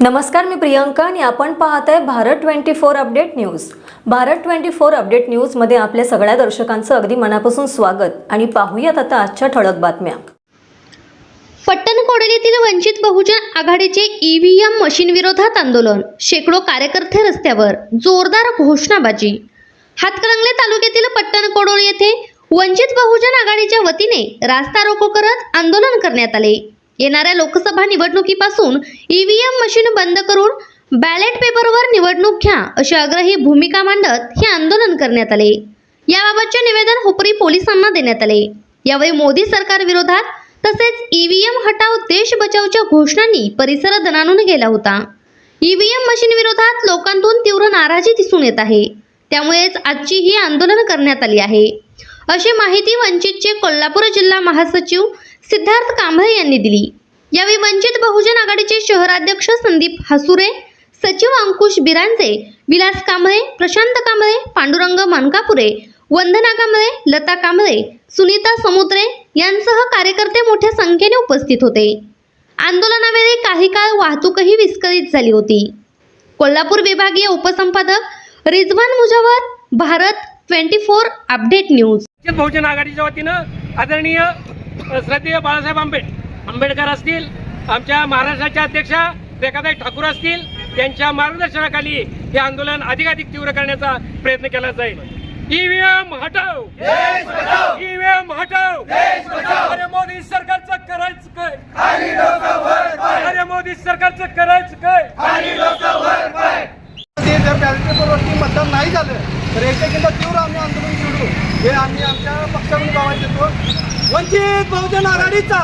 नमस्कार मी प्रियंका आणि आपण पाहत आहे Bharat twenty four update news. Bharat twenty four update न्यूजमध्ये आपल्या सगळ्या दर्शकांचं अगदी मनापासून स्वागत आणि पाहूयात आता आजच्या ठळक बातम्या. पट्टणकोडेलीतील वंचित बहुजन आघाडीचे ईव्हीएम मशीन विरोधात आंदोलन शेकडो कार्यकर्ते रस्त्यावर जोरदार घोषणाबाजी. हातकणंगले तालुक्यातील पट्टणकोडोली येथे वंचित बहुजन आघाडीच्या वतीने रास्ता रोको करत आंदोलन करण्यात आले. येणाऱ्या लोकसभा निवडणुकीपासून ईव्हीएम मशीन बंद करून बॅलेट पेपरवर निवडणूक घ्या अशी आग्रही भूमिका मांडत हे आंदोलन करण्यात आले. याबाबतचे निवेदन हुपरी पोलिसांना देण्यात आले. यावेळी मोदी सरकार विरोधात तसेच ईव्हीएम हटाव देश बचावच्या घोषणांनी परिसर दणानून गेला होता. ईव्हीएम मशीन विरोधात लोकांतून तीव्र नाराजी दिसून येत आहे. त्यामुळेच आजची ही आंदोलन करण्यात आली आहे. अशी माहिती वंचितचे कोल्हापूर जिल्हा महासचिव सिद्धार्थ कांबळे यांनी दिली. यावेळी वंचित बहुजन आघाडीचे शहराध्यक्ष संदीप हसुरे सचिव अंकुश बिरांजे विलास कांबळे प्रशांत कांबळे पांडुरंग मानकापुरे वंदना कांबळे लता कांबळे सुनीता समुद्रे यांसह कार्यकर्ते मोठ्या संख्येने उपस्थित होते. आंदोलनावेळी काही काळ वाहतूकही विस्कळीत झाली होती. कोल्हापूर विभागीय उपसंपादक Rizwan Mujawar Bharat twenty four update news. Bahujan आघाडीच्या वतीनं आदरणीय श्रद्धेय बाळासाहेब आंबेड आंबेडकर असतील आमच्या महाराष्ट्राच्या अध्यक्षा रेखाताई ठाकूर असतील त्यांच्या मार्गदर्शनाखाली हे आंदोलन अधिकाधिक तीव्र करण्याचा प्रयत्न केला जाईल. ईव्हीएम हटाव! ईव्हीएम हटाव! अरे मोदी सरकारचं करायचं काय? अरे मोदी सरकारचं करायचं काय? जर बॅलेट पेपरवरती मतदान नाही झालं तर याच्याकिंत तीव्र आम्ही आंदोलन छेडू हे आम्ही आमच्या पक्षाकडून गावात देतो वंचित बहुजन आघाडीचा.